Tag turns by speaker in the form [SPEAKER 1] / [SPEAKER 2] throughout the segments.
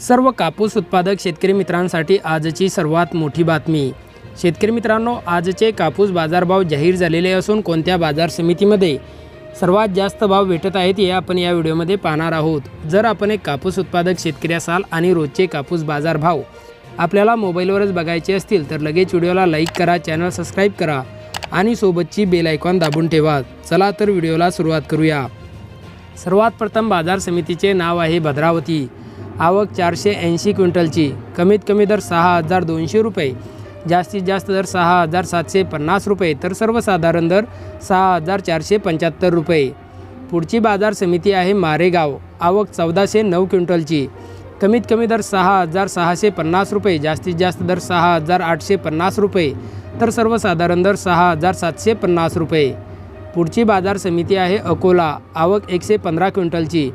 [SPEAKER 1] सर्व कापूस उत्पादक शेतकरी मित्रांसाठी आजची सर्वात मोठी बातमी. शेतकरी मित्रांनो आजचे कापूस बाजारभाव जाहीर झालेले असून कोणत्या बाजार समितीमध्ये सर्वात जास्त भाव भेटत आहेत हे आपण या व्हिडिओमध्ये पाहणार आहोत. जर आपण एक कापूस उत्पादक शेतकरी असाल आणि रोजचे कापूस बाजारभाव आपल्याला मोबाईलवरच बघायचे असतील तर लगेच व्हिडिओला लाईक करा चॅनल सबस्क्राईब करा आणि सोबतची बेल आयकॉन दाबून ठेवा. चला तर व्हिडिओला सुरुवात करूया. सर्वात प्रथम बाजार समितीचे नाव आहे भद्रावती. आवक चारशे ऐंशी क्विंटलची. कमीत कमी दर सहा हजार दोनशे रुपये. जास्तीत जास्त दर सहा हजार सातशे पन्नास रुपये तर सर्वसाधारण दर सहा हजार चारशे पंच्याहत्तर रुपये. पुढची बाजार समिती आहे मारेगाव. आवक चौदाशे नऊ क्विंटलची. कमीत कमी दर सहा हजार सहाशे पन्नास रुपये जास्तीत जास्त दर सहा हजार आठशे पन्नास रुपये तर सर्वसाधारण दर सहा हजार सातशे पन्नास रुपये. पुढची बाजार समिती आहे अकोला. आवक एकशे पंधरा क्विंटलची.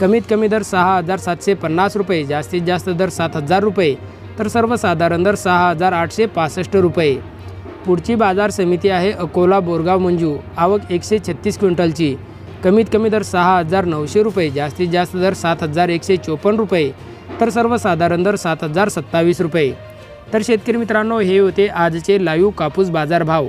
[SPEAKER 1] कमीत कमी दर सहा हजार सातशे पन्नास रुपये जास्तीत जास्त दर सात हजार रुपये तर सर्वसाधारण दर सहा हजार आठशे पासष्ट रुपये. पुढची बाजार समिती आहे अकोला बोरगाव मंजू आवक एकशे छत्तीस क्विंटलची. कमीत कमी दर सहा हजार नऊशे रुपये जास्तीत जास्त दर सात हजार एकशे चोपन्न रुपये तर सर्वसाधारण दर सात हजार सत्तावीस रुपये. तर शेतकरी मित्रांनो हे होते आजचे लाईव्ह कापूस बाजार भाव.